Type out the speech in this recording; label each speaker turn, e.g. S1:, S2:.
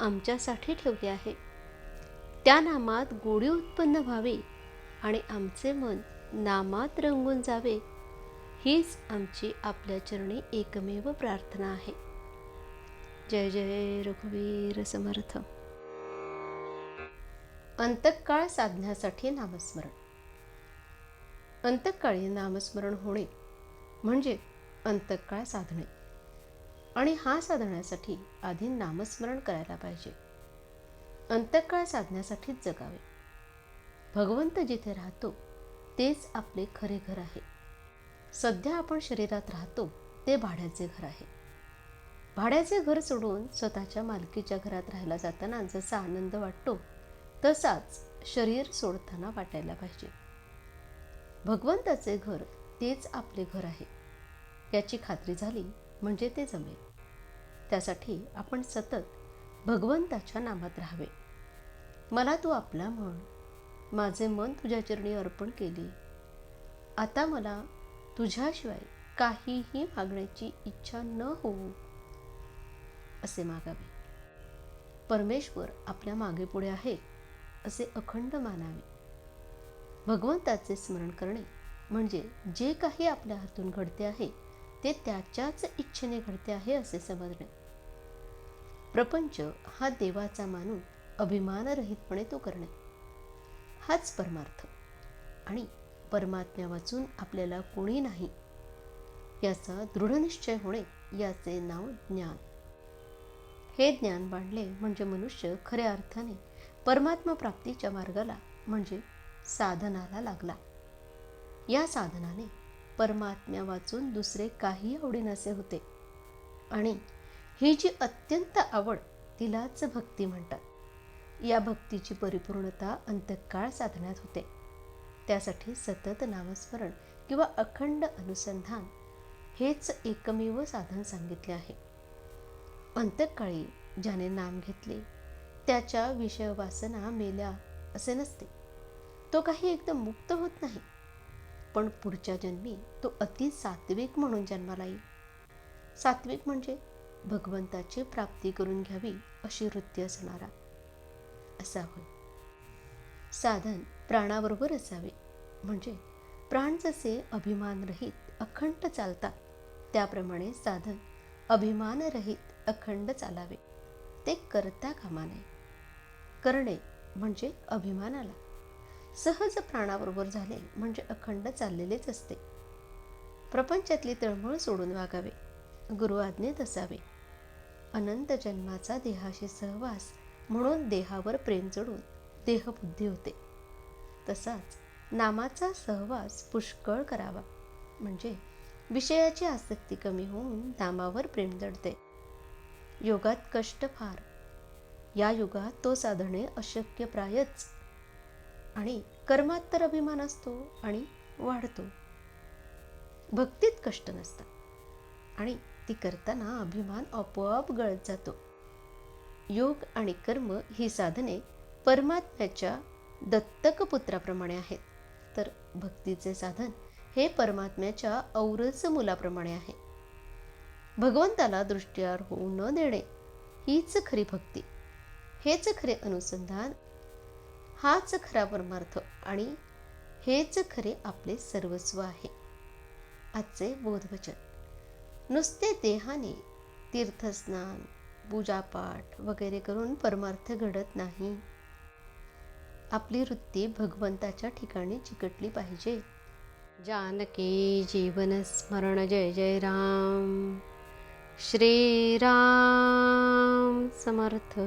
S1: आमच्यासाठी ठेवले आहे. त्या नामात गोडी उत्पन्न व्हावी आणि आमचे मन नामात रंगून जावे हीच आमची आपल्या चरणी एकमेव प्रार्थना आहे. जय जय रघुवीर समर्थ. अंतकाळ साधण्यासाठी नामस्मरण. अंतकाळी नामस्मरण होणे म्हणजे अंतकाळ साधणे. आणि हा साधण्यासाठी आधी नामस्मरण करायला पाहिजे. अंतकाळ साधण्यासाठीच जगावे. भगवंत जिथे राहतो तेच आपले खरे घर आहे. सध्या आपण शरीरात राहतो ते भाड्याचे घर आहे. भाड्याचे घर सोडून स्वतःच्या मालकीच्या घरात राहायला जाताना जसा आनंद वाटतो तसाच शरीर सोडताना वाटायला पाहिजे. भगवंताचे घर तेच आपले घर आहे. याची खात्री झाली म्हणजे ते जमेल. त्यासाठी आपण सतत भगवंताच्या नामात राहावे. मला तू आपला म्हण. माझे मन तुझ्या चरणी अर्पण केली. आता मला तुझ्याशिवाय काहीही मागण्याची इच्छा न होऊ असे मागावे. परमेश्वर आपल्या मागे पुढे आहे असे अखंड मानावे. भगवंताचे स्मरण करणे म्हणजे जे काही आपल्या हातून घडते आहे ते त्याच्याच इच्छेने घडते आहे असे समजणे प्रपंच हा देवाचा मानून अभिमानरहितपणे तो करणे. हाच परमार्थ. आणि परमात्म्या वाचून आपल्याला कोणी नाही याचा दृढनिश्चय होणे याचे नाव ज्ञान. हे ज्ञान बांधले म्हणजे मनुष्य खऱ्या अर्थाने परमात्मा प्राप्तीच्या मार्गाला म्हणजे साधनाला लागला. या साधनाने परमात्म्या वाचून दुसरे काही आवडेनासे होते. आणि ही जी अत्यंत आवड तिलाच भक्ती म्हणतात. या भक्तीची परिपूर्णता अंतकाळ साधण्यात होते. त्यासाठी सतत नामस्मरण किंवा अखंड अनुसंधान हेच एकमेव साधन सांगितले आहे. अंतकाळी ज्याने नाम घेतले त्याच्या विषयवासना मेल्या असे नसते. तो काही एकदम मुक्त होत नाही. पण पुढच्या जन्मी तो अति सात्विक म्हणून जन्माला येईल. सात्विक म्हणजे भगवंताची प्राप्ती करून घ्यावी अशी वृत्ती असणारा. असा होय साधन प्राणाबरोबर असावे. म्हणजे प्राण जसे अभिमानरहित अखंड चालतात त्याप्रमाणे साधन अभिमानरहित अखंड चालावे. ते करता कामा नये. करणे म्हणजे अभिमानाला सहज प्राणाबरोबर झाले म्हणजे अखंड चाललेलेच असते. प्रपंचातली तळमळ सोडून वागावे गुरु आज्ञेत असावे. अनंत जन्माचा देहाशी सहवास म्हणून देहावर प्रेम चढून देहबुद्धी होते. तसाच नामाचा सहवास पुष्कळ करावा म्हणजे विषयाची आसक्ती कमी होऊन नामावर प्रेम जडते. योगात कष्ट फार या युगात तो साधणे अशक्यप्रायच प्रायच. आणि कर्मात तर अभिमान असतो आणि वाढतो. भक्तीत कष्ट नसतात. आणि ती करताना अभिमान आपोआप गळत जातो. योग आणि कर्म ही साधने परमात्म्याच्या दत्तक पुत्राप्रमाणे आहेत. तर भक्तीचे साधन हे परमात्म्याच्या औरस मुलाप्रमाणे आहे. भगवंताला दृष्टीआर होऊ न देणे हीच खरी भक्ती. हेच खरे अनुसंधान हाच खरा परमार्थ आणि हेच खरे आपले सर्वस्व आहे. आजचे बोधवचन. नुसते देहाने तीर्थस्नान पूजापाठ वगैरे करून परमार्थ घडत नाही. आपली वृत्ती भगवंताच्या ठिकाणी चिकटली पाहिजे. जानकी जीवन स्मरण जय जय राम. श्रीराम समर्थ.